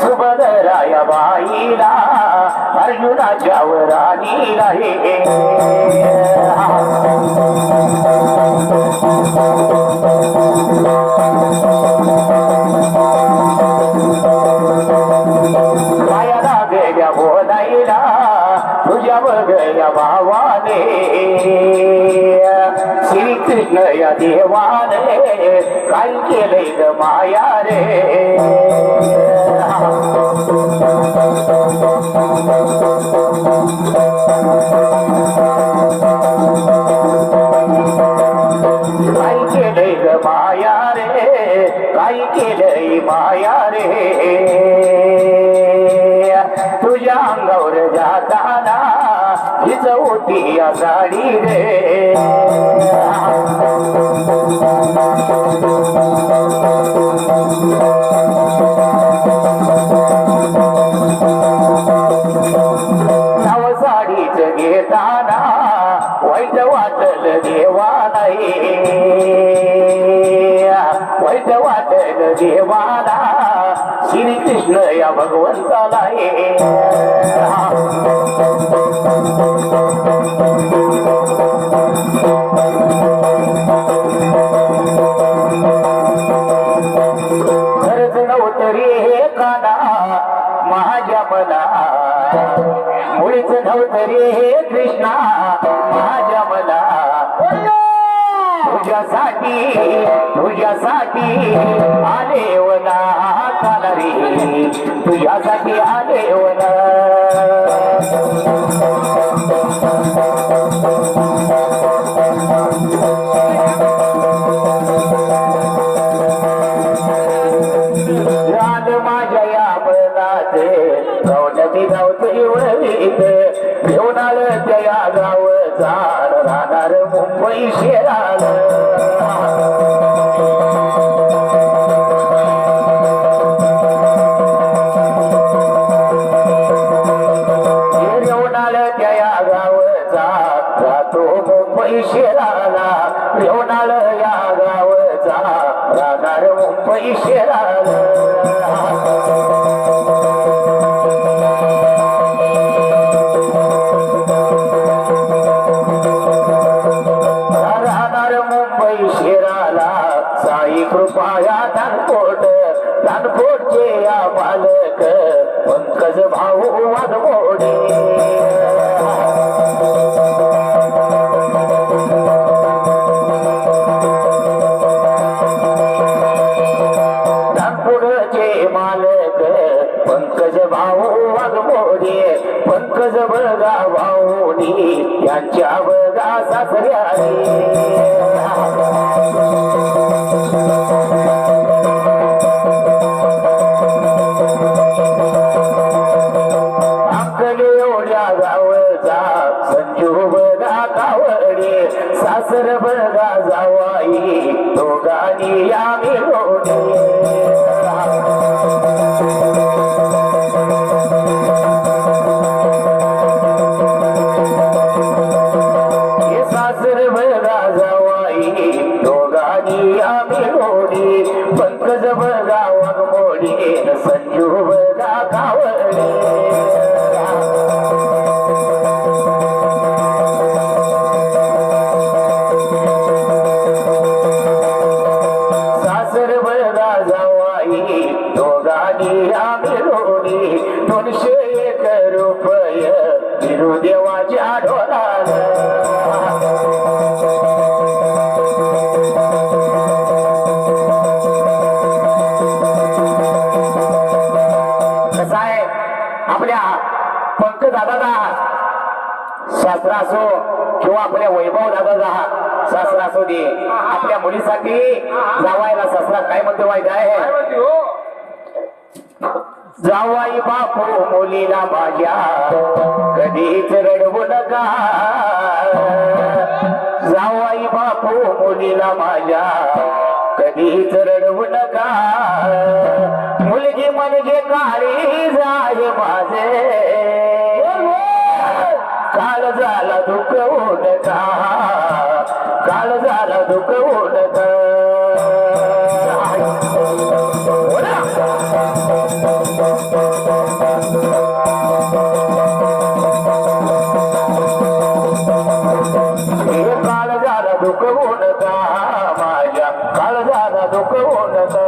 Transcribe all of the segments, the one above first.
सुभद्राया बाईला अर्जुनाच्या वराणी हे मायाला गेल्या बोलायला तुझ्या बघल्या भावाने. நய தேவாரே கல்கிளைத மாயாரே. கல்கிளைத மாயாரே கல்கிளை மாயாரே. या साडी रे. नव साडीच घेताना वाईट वाटल देवा नाही. वाईट वाटल देवाला कृष्ण या भगवंताला हे. खरंच नव्हतं हे काना माझ्या मना. मुळीच नव्हतं हे कृष्णा माझ्या मना. तुझ्यासाठी तुझ्यासाठी आले वना. काना तुझ्यासाठी आले वना बघा आपल्या पंकज दादाचा सासरा असो किंवा आपल्या वैभव दादाचा सासरा असो दे आपल्या मुलीसाठी जावायला सासरा काय म्हणते माहिती आहे? जावाई बापू मुलीला माझ्या कधीच रडवू नका. जावाई बापू मुलीला माझ्या कधीच रडवू नका. मुलगी म्हणजे काळी जाय माझे. काल झाला दुःख ओढता काल झाला दुःख ओढता काल झाला दुःख ओढता माझ्या काल झाला दुःख ओढता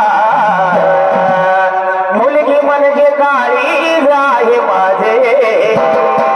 Thank you.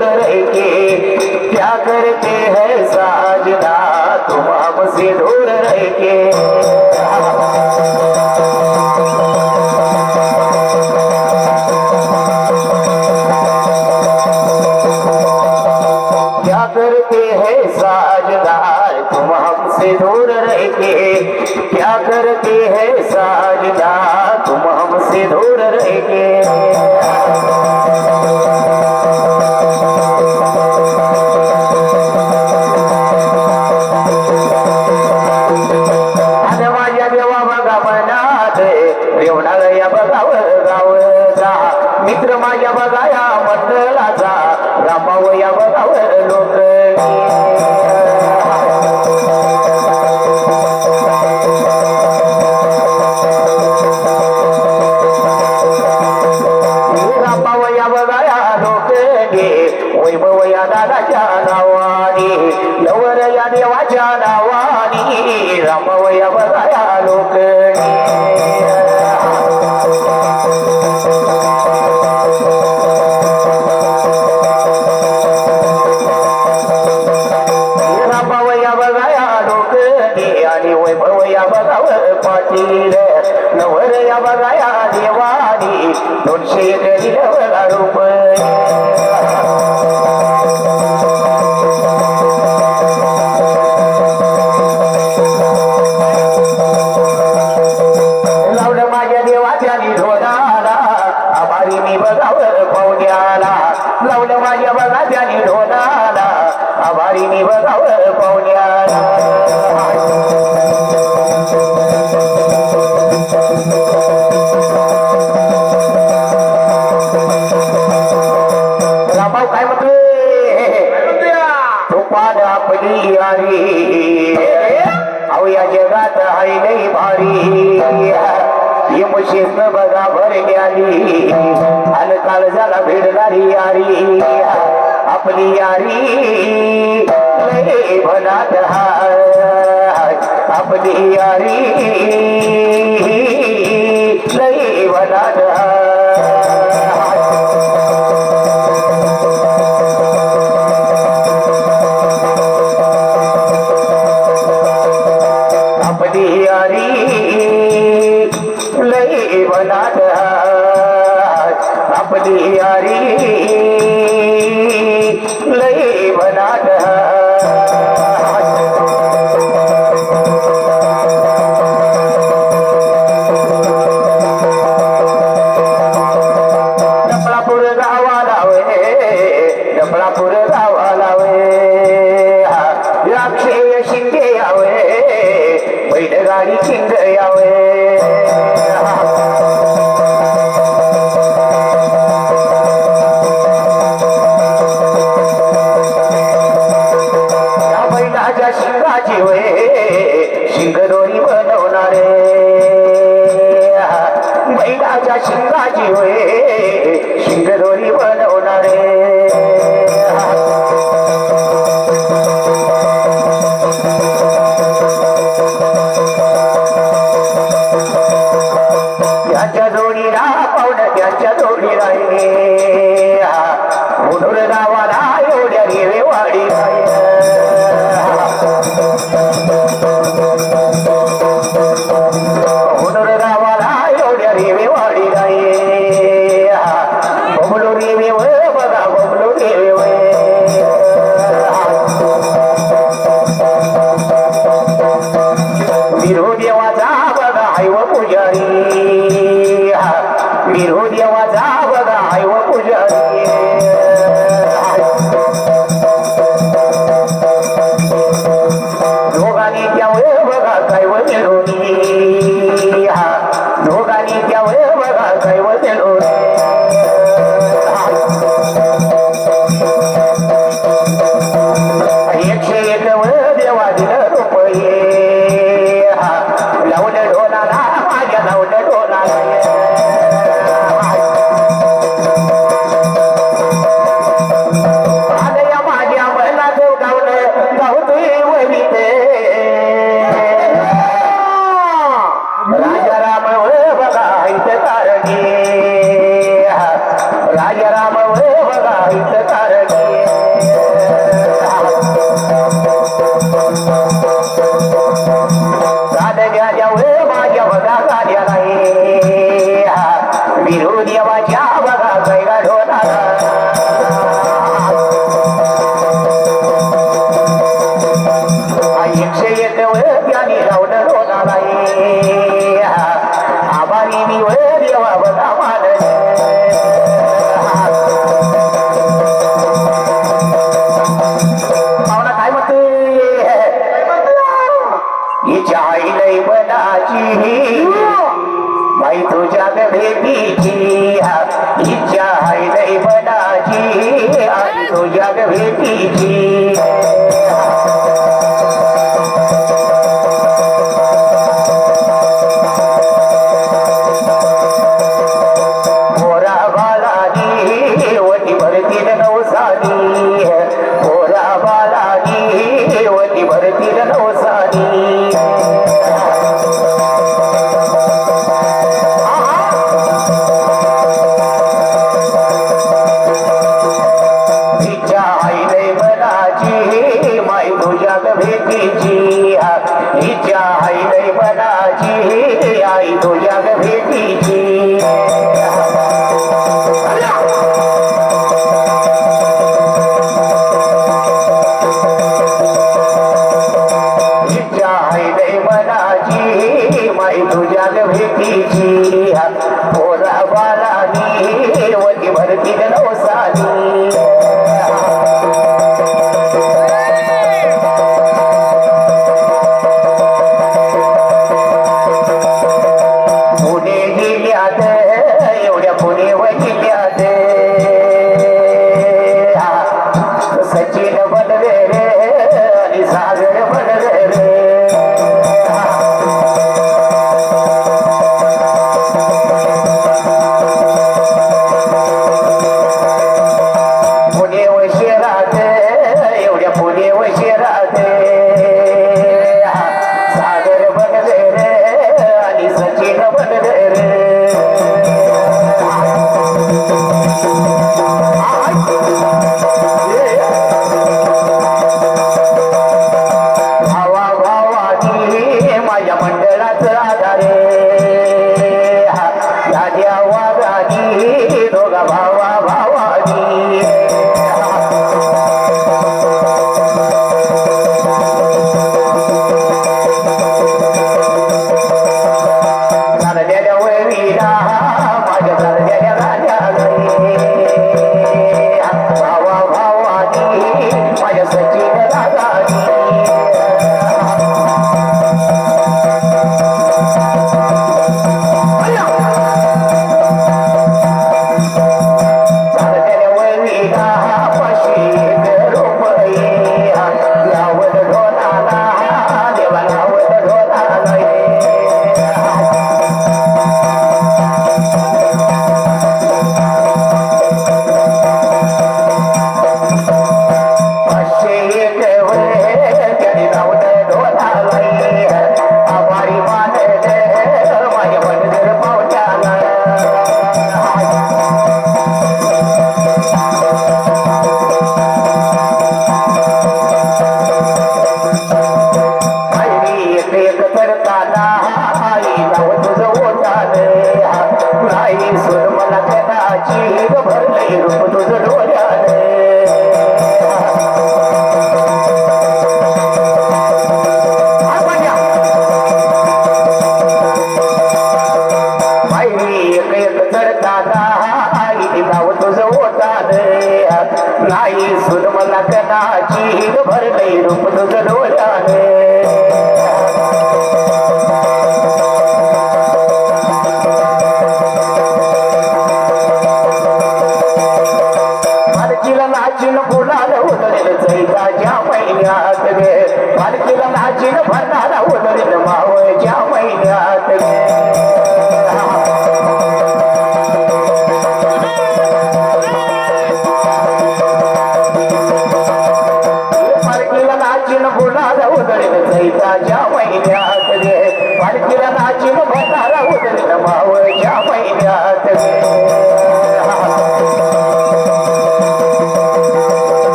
दूर रह क्या करते है साजना? तुम हमसे दूर रह के लावलं माझ्या बघा त्याने ढोलाला. आभारी मी बघावर पाहुण्याला यारी लय भनात हाय. आपली यारी लय भनात आपली यारी यारी রাজি হয়ে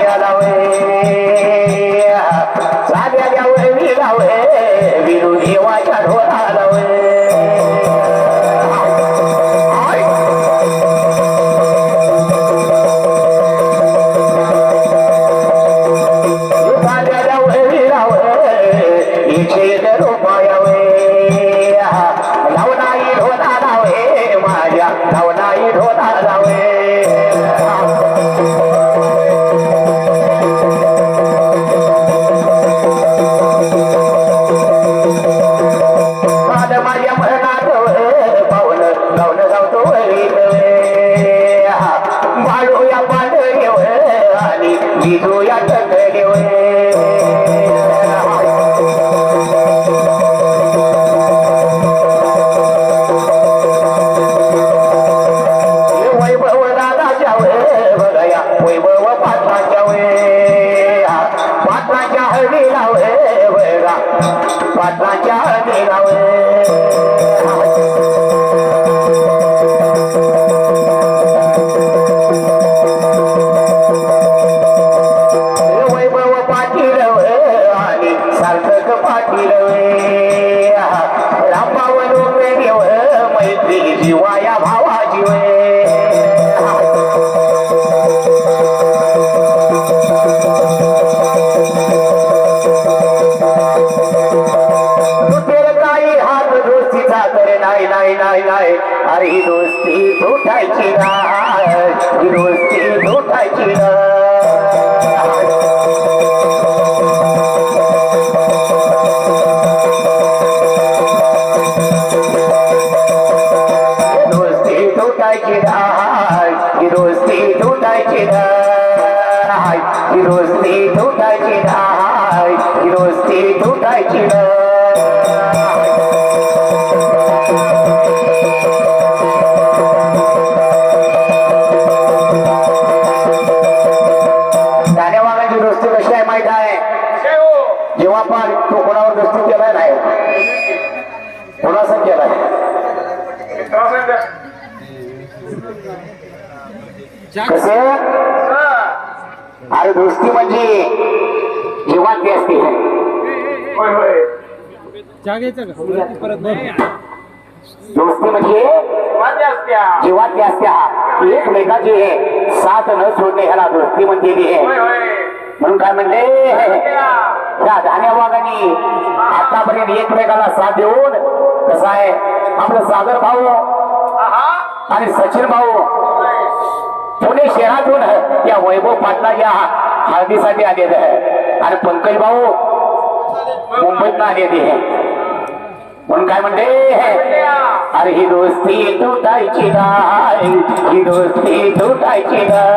घ्याला वय साध्या घ्यावं विलावय विरू देवाच्या ढोराला वय 再见啊。का? परत दोस्ती म्हणजे वाद्य असत्या. एकमेकाची हे साथ न सोडणे ह्याला दोस्ती म्हणलेली आहे. म्हणून काय म्हणले? त्या धान्या वाघांनी आतापर्यंत एकमेकाला साथ देऊन कसं आहे? आपलं सागर भाऊ आहा. आणि सचिन भाऊ पुणे शहरातून या वैभव पाटला या हळदीसाठी आलेले आहे. आणि पंकज भाऊ मुंबईत आलेले आहे. म्हणून काय म्हणते? अरे ही दोस्ती तुटायची नाही ही दोस्ती तुटायची नाही.